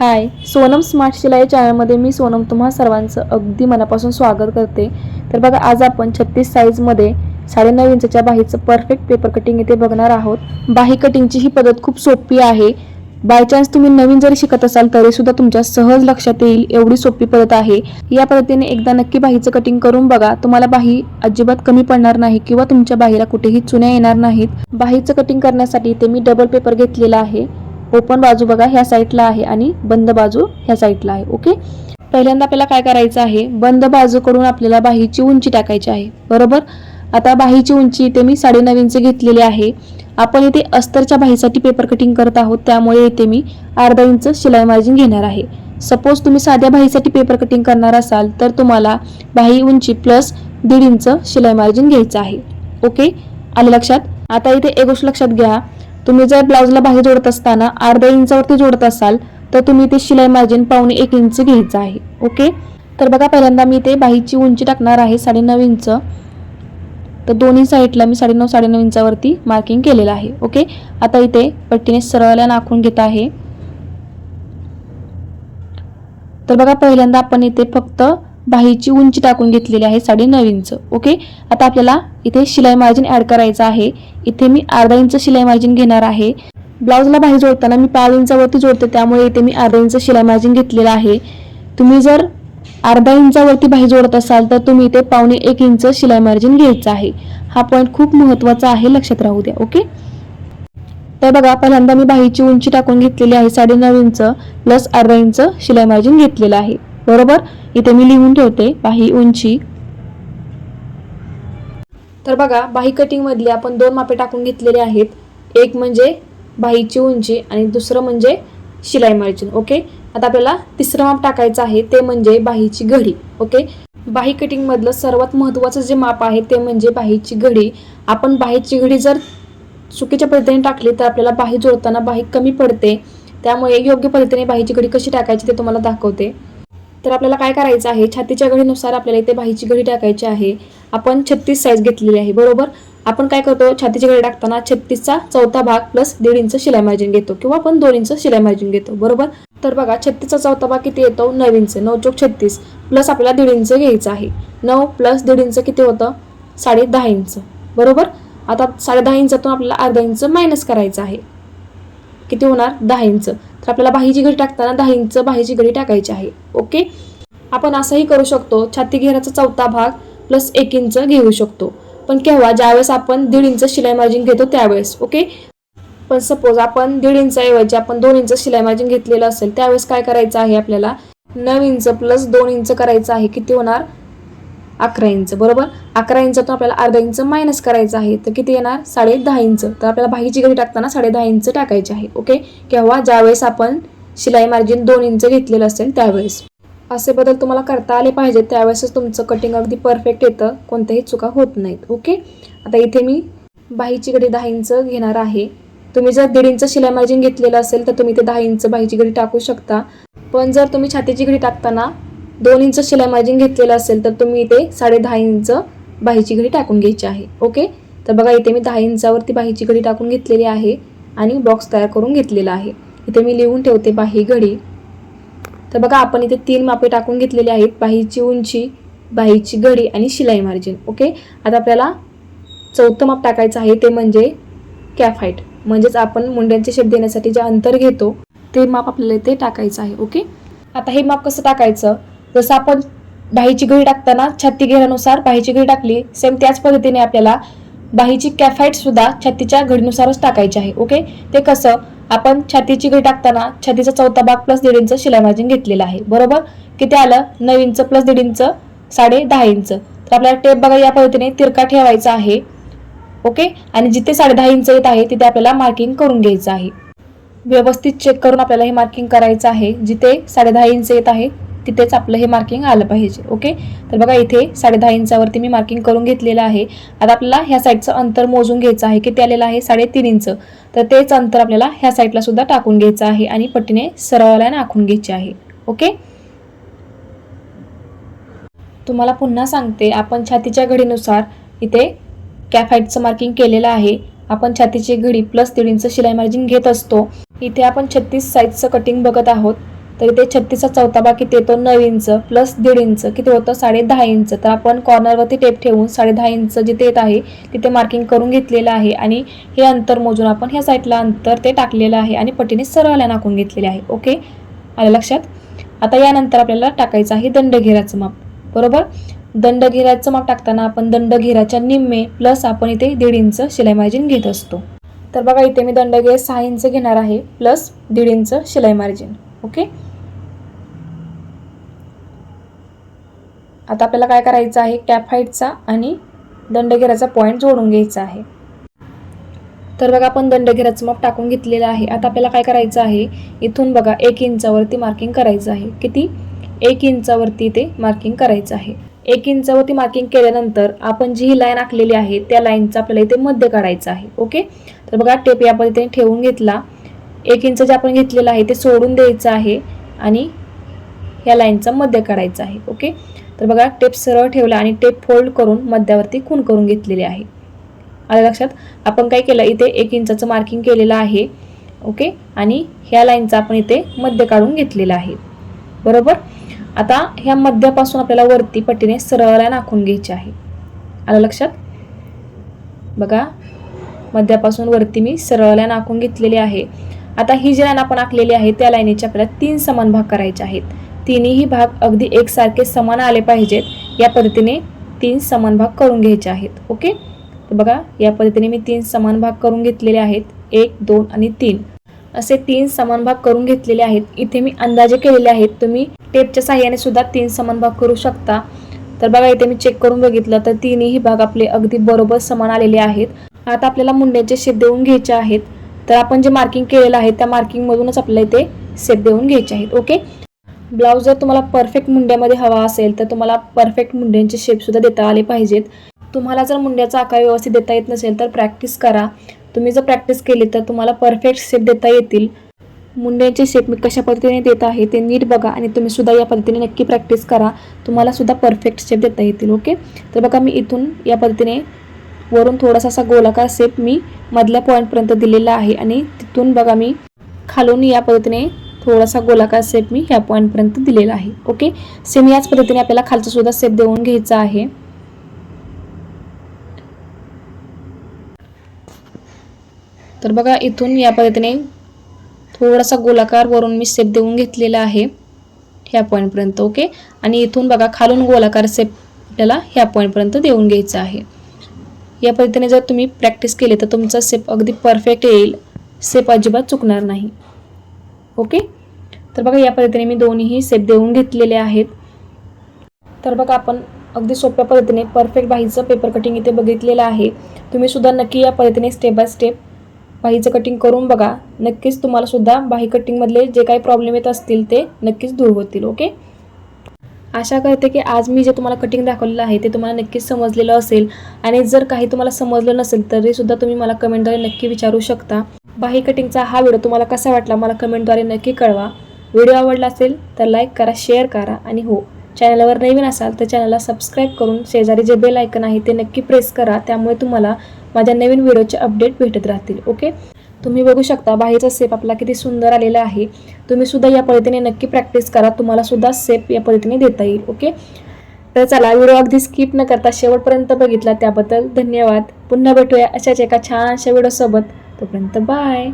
हाय. Sonam smart शिलाई चॅनलमध्ये मी सोनम तुम्हा सर्वांचं अगदी मनापासून स्वागत करते. तर बघा आज आपण छत्तीस साईजमध्ये साडेनऊ इंचच्या बाहीचं परफेक्ट पेपर कटिंग इथे बघणार आहोत. बाही कटिंगची ही पद्धत खूप सोपी आहे. बाय चान्स तुम्ही नवीन जरी शिकत असाल तरी सुद्धा तुमच्या सहज लक्षात येईल एवढी सोपी पद्धत आहे. या पद्धतीने एकदा नक्की बाहीचं कटिंग करून बघा. तुम्हाला बाही अजिबात कमी पडणार नाही किंवा तुमच्या बाहीला कुठेही चुन्या येणार नाहीत. बाहीचं कटिंग करण्यासाठी इथे मी डबल पेपर घेतलेला आहे. ओपन बाजू बघा ह्या साईडला आहे आणि बंद बाजू ह्या साईडला आहे ओके? पहिल्यांदा आपल्याला काय करायचं आहे बंद बाजूकडून आपल्याला बाहीची उंची टाकायची आहे बरोबर? आता बाहीची उंची इथे मी साडेनऊ इंच घेतलेली आहे. आपण इथे अस्तरच्या बाहीसाठी पेपर कटिंग करत आहोत त्यामुळे इथे मी अर्धा इंच शिलाई मार्जिन घेणार आहे. सपोज तुम्ही साध्या बाहीसाठी पेपर कटिंग करणार असाल तर तुम्हाला बाही उंची प्लस दीड इंच शिलाई मार्जिन घ्यायचं आहे ओके? आले लक्षात? आता इथे एक गोष्ट लक्षात घ्या तुम्ही जर ब्लाऊजला बाहेर जोडत असताना अर्ध्या इंचावरती जोडत असाल तर तुम्ही ते शिलाई मार्जिन पावणे एक इंच घ्यायचं आहे ओके? तर बघा पहिल्यांदा मी ते बाहीची उंची टाकणार आहे साडेनऊ इंच. तर दोन्ही साईडला मी साडेनऊ साडेनऊ इंचावरती मार्किंग केलेलं आहे ओके? आता इथे पट्टीने सरळला नाखून घेत आहे. तर बघा पहिल्यांदा आपण इथे फक्त बाहीची उंची टाकून घेतलेली आहे साडेनऊ इंच ओके? आता आपल्याला इथे शिलाई मार्जिन ॲड करायचं आहे. इथे मी अर्धा इंच शिलाई मार्जिन घेणार आहे. ब्लाऊजला बाही जोडताना मी पाच इंचावरती जोडते त्यामुळे इथे मी अर्धा इंच शिलाई मार्जिन घेतलेलं आहे. तुम्ही जर अर्धा इंचावरती बाही जोडत असाल तर तुम्ही इथे पावणे एक इंच शिलाई मार्जिन घ्यायचं आहे. हा पॉईंट खूप महत्त्वाचा आहे लक्षात राहू द्या ओके? तर बघा पहिल्यांदा मी बाहीची उंची टाकून घेतलेली आहे साडेनऊ इंच प्लस अर्धा इंच शिलाई मार्जिन घेतलेलं आहे. बरोबर? इथे मी लिहून ठेवते बाही उंची. तर बघा बाही कटिंग मधली आपण दोन मापे टाकून घेतलेले आहेत. एक म्हणजे बाहीची उंची आणि दुसरं म्हणजे शिलाई मार्जिन ओके आता आपल्याला तिसरं माप टाकायचं आहे ते म्हणजे बाहीची घडी ओके बाही कटिंग मधलं सर्वात महत्त्वाचं जे माप आहे ते म्हणजे बाहीची घडी. आपण बाहीची घडी जर चुकीच्या पद्धतीने टाकली तर आपल्याला बाही जोडताना बाही कमी पडते. त्यामुळे योग्य पद्धतीने बाहीची घडी कशी टाकायची ते तुम्हाला दाखवते. तर आपल्याला काय करायचं आहे? छातीच्या घडीनुसार आपल्याला इथे बाहीची घडी टाकायची आहे. आपण छत्तीस साईज घेतलेली आहे बरोबर? आपण काय करतो? छातीची घडी टाकताना छत्तीसचा चौथा भाग प्लस दीड इंच शिलाई मार्जिन घेतो किंवा आपण दोन इंच शिलाई मार्जिन घेतो बरोबर? तर बघा छत्तीसचा चौथा भाग किती येतो? नऊ इंच. नऊ चौक छत्तीस. प्लस आपल्याला दीड इंच घ्यायचं आहे. नऊ प्लस दीड इंच किती होतं? साडे दहा इंच. बरोबर? आता साडे दहा इंचातून आपल्याला अर्धा इंच मायनस करायचं आहे. किती होणार? दहा इंच. तर आपल्याला बाहीची घडी टाकताना दहा इंच बाहीची घडी टाकायची आहे. ओके आपण असंही करू शकतो छाती घेराचा चौथा भाग प्लस एक इंच घेऊ शकतो. पण केव्हा? ज्यावेळेस आपण दीड इंच शिलाई मार्जिन घेतो त्यावेळेस. ओके पण सपोज आपण दीड इंचाऐवजी आपण दोन इंच शिलाई मार्जिन घेतलेलं असेल त्यावेळेस काय करायचं आहे आपल्याला? नऊ इंच प्लस दोन इंच करायचं आहे. किती होणार? अकरा इंच बरोबर? अकरा इंचातून आपल्याला अर्धा इंच मायनस करायचं आहे. तर किती येणार? साडे दहा इंच. तर आपल्याला बाहीची घडी टाकताना साडे दहा इंच टाकायची आहे ओके? केव्हा? ज्यावेळेस आपण शिलाई मार्जिन दोन इंच घेतलेलं असेल त्यावेळेस. असे बदल तुम्हाला करता आले पाहिजेत. त्यावेळेसच तुमचं कटिंग अगदी परफेक्ट येतं. कोणत्याही चुका होत नाहीत ओके? आता इथे मी बाहीची घडी दहा इंच घेणार आहे. तुम्ही जर दीड इंच शिलाई मार्जिन घेतलेलं असेल तर तुम्ही ते दहा इंच बाहीची घडी टाकू शकता. पण जर तुम्ही छातीची घडी टाकताना दोन इंच शिलाई मार्जिन घेतलेलं असेल तर तुम्ही इथे साडे दहा इंच बाहीची घडी टाकून घ्यायची आहे. ओके तर बघा इथे मी दहा इंचावरती बाहीची घडी टाकून घेतलेली आहे आणि बॉक्स तयार करून घेतलेला आहे. इथे मी लिहून ठेवते बाही घडी. तर बघा आपण इथे तीन मापे टाकून घेतलेली आहेत बाहीची उंची बाहीची घडी आणि शिलाई मार्जिन ओके आता आपल्याला चौथं माप टाकायचं आहे ते म्हणजे कॅफ हाईट म्हणजेच आपण मुंड्यांचे शेप देण्यासाठी जे अंतर घेतो ते माप आपल्याला इथे टाकायचं आहे. ओके आता हे माप कसं टाकायचं? जसं आपण बाहीची घडी टाकताना छाती घेण्यानुसार बाहीची घडी टाकली सेम त्याच पद्धतीने आपल्याला बाहीची कॅफाईट सुद्धा छातीच्या घडीनुसारच टाकायची आहे. ओके ते कसं? आपण छातीची घडी टाकताना छातीचा चौथा भाग प्लस दीड इंच शिलाई मार्जिन घेतलेला आहे. बरोबर? किती आलं? नऊ इंच प्लस दीड इंच साडे दहा इंच. तर आपल्याला टेप बघा या पद्धतीने तिरका ठेवायचा आहे. ओके आणि जिथे साडे दहा इंच येत आहे तिथे आपल्याला मार्किंग करून घ्यायचं आहे. व्यवस्थित चेक करून आपल्याला हे मार्किंग करायचं आहे. जिथे साडे दहा इंच येत आहे तिथेच आपलं हे मार्किंग आलं पाहिजे ओके तर बघा इथे साडे दहा इंचावरती मी मार्किंग करून घेतलेलं आहे. आता आपल्याला ह्या साईडचं अंतर मोजून घ्यायचं आहे किती आलेलं आहे? साडेतीन इंच. तर तेच अंतर आपल्याला ह्या साईडला सुद्धा टाकून घ्यायचं आहे आणि पट्टीने सरळला आखून घ्यायची आहे ओके तुम्हाला पुन्हा सांगते आपण छातीच्या घडीनुसार इथे कॅफाईटचं मार्किंग केलेलं आहे. आपण छातीची घडी प्लस दीड इंच शिलाई मार्जिन घेत असतो. इथे आपण छत्तीस साईजचं कटिंग बघत आहोत. तर इथे छत्तीसचा चौथा भाग किती येतो नऊ इंच प्लस दीड इंच किती होतं? साडे दहा इंच तर आपण कॉर्नरवरती टेप ठेवून साडे दहा इंच जिथे येत आहे तिथे मार्किंग करून घेतलेलं आहे. आणि हे अंतर मोजून आपण ह्या साईडला अंतर ते टाकलेलं आहे आणि पटीने सरळ नाकून घेतलेले आहे. ओके आलं लक्षात? आता यानंतर आपल्याला टाकायचं आहे दंडघेराचं माप. बरोबर? दंडघेराचं माप टाकताना आपण दंडघेराच्या निम्मे प्लस आपण इथे दीड इंच शिलाई मार्जिन घेत असतो. तर बघा इथे मी दंडघेर सहा इंच घेणार आहे प्लस दीड इंच शिलाई मार्जिन ओके आता आपल्याला काय करायचं आहे? कॅप हाईटचा आणि दंडघेराचा पॉईंट जोडून घ्यायचा आहे. तर बघा आपण दंडघेराचं माप टाकून घेतलेलं आहे. आता आपल्याला काय करायचं आहे? इथून बघा एक इंचावरती मार्किंग करायचं आहे. किती? एक इंचावरती ते मार्किंग करायचं आहे. एक इंचावरती मार्किंग केल्यानंतर आपण जी ही लाईन आखलेली आहे त्या लाईनचा आपल्याला इथे मध्य काढायचं आहे. ओके तर बघा टेप या पद्धतीने ठेवून घेतला. एक इंच जे आपण घेतलेलं आहे ते सोडून द्यायचं आहे आणि ह्या लाईनचा मध्य काढायचा आहे. ओके तर बघा टेप सरळ ठेवला आणि टेप फोल्ड करून मध्यावरती खून करून घेतलेली आहे. आलं लक्षात? आपण काय केलं? इथे एक इंचाचं मार्किंग केलेलं आहे. ओके? आणि ह्या लाईनचं आपण इथे मध्य काढून घेतलेलं आहे. बरोबर? आता ह्या मध्यापासून आपल्याला वरती पट्टीने सरळ लाईन आखून घ्यायची आहे. आलं लक्षात? बघा मध्यापासून वरती मी सरळ लाईन आखून घेतलेली आहे. आता ही जी लाईन आपण आखलेली आहे त्या लाईनीचे आपल्याला तीन समान भाग करायचे आहेत. तिन्ही भाग अगदी एकसारखे समान आले पाहिजेत. या पद्धतीने तीन समान भाग करून घ्यायचे आहेत. ओके? तर बघा या पद्धतीने मी तीन समान भाग करून घेतलेले आहेत. एक दोन आणि तीन. असे तीन समान भाग करून घेतलेले आहेत. इथे मी अंदाजे केलेले आहेत. तुम्ही टेपच्या साह्याने सुद्धा तीन समान भाग करू शकता. तर बघा इथे मी चेक करून बघितलं तर तिन्ही भाग आपले अगदी बरोबर समान आलेले आहेत. आता आपल्याला मुंड्याचे शेप देऊन घ्यायचे आहेत. तर आपण जे मार्किंग केलेलं आहे त्या मार्किंगमधूनच आपल्याला इथे शेप देऊन घ्यायचे आहेत. ओके? ब्लाऊज जर तुम्हाला परफेक्ट मुंड्यामध्ये हवा असेल तर तुम्हाला परफेक्ट मुंड्यांचे शेपसुद्धा देता आले पाहिजेत. तुम्हाला जर मुंड्याचा आकार व्यवस्थित देता येत नसेल तर प्रॅक्टिस करा. तुम्ही जर प्रॅक्टिस केली तर तुम्हाला परफेक्ट शेप देता येतील. मुंड्यांचे शेप मी कशा पद्धतीने देत आहे ते नीट बघा आणि तुम्ही सुद्धा या पद्धतीने नक्की प्रॅक्टिस करा. तुम्हाला सुद्धा परफेक्ट शेप देता येतील ओके तर बघा मी इथून या पद्धतीने वरून थोडासा असा गोलाकार शेप मी मधल्या पॉईंटपर्यंत दिलेला आहे. आणि तिथून बघा मी खालून या पद्धतीने थोडासा गोलाकार सेप मी ह्या पॉईंटपर्यंत दिलेला आहे. ओके सेम याच पद्धतीने आपल्याला खालचा सुद्धा सेप देऊन घ्यायचा आहे. तर बघा इथून या पद्धतीने थोडासा गोलाकार वरून मी सेप देऊन घेतलेला आहे ह्या पॉईंटपर्यंत ओके आणि इथून बघा खालून गोलाकार सेप आपल्याला ह्या पॉईंटपर्यंत देऊन घ्यायचा आहे. या पद्धतीने जर तुम्ही प्रॅक्टिस केली तर तुमचा सेप अगदी परफेक्ट येईल. सेप अजिबात चुकणार नाही. ओके? तर बघा या पद्धतीने मी दोन्हीही सेप देऊन घेतलेले आहेत. तर बघा आपण अगदी सोप्या पद्धतीने परफेक्ट बाहीचं पेपर कटिंग इथे बघितलेलं आहे. तुम्ही सुद्धा नक्की या पद्धतीने स्टेप बाय स्टेप बाहीचं कटिंग करून बघा. नक्कीच तुम्हाला सुद्धा बाही कटिंगमधले जे काही प्रॉब्लेम येत असतील ते नक्कीच दूर होतील ओके? आशा करते की आज मी जे तुम्हाला कटिंग दाखवलेलं आहे ते तुम्हाला नक्कीच समजलेलं असेल. आणि जर काही तुम्हाला समजलं नसेल तरीसुद्धा तुम्ही मला कमेंटद्वारे नक्की विचारू शकता. बाही कटिंगचा हा व्हिडिओ तुम्हाला कसा वाटला मला कमेंटद्वारे नक्की कळवा. व्हिडिओ आवडला असेल तर लाईक करा शेअर करा. आणि हो चॅनलवर नवीन असाल तर चॅनलला सबस्क्राईब करून शेजारी जे बेल आयकन आहे ते नक्की प्रेस करा. त्यामुळे तुम्हाला माझ्या नवीन व्हिडिओचे अपडेट भेटत राहतील ओके तुम्ही बघू शकता बाहेरचा सेप आपला किती सुंदर आलेला आहे. तुम्ही सुद्धा या पद्धतीने नक्की प्रॅक्टिस करा तुम्हाला सुद्धा सेप या पद्धतीने देता येईल ओके तर चला व्हिडिओ अगदी स्किप न करता शेवटपर्यंत बघितला त्याबद्दल धन्यवाद. पुन्हा भेटूया अशाच एका छानशा व्हिडिओसोबत तोपर्यंत बाय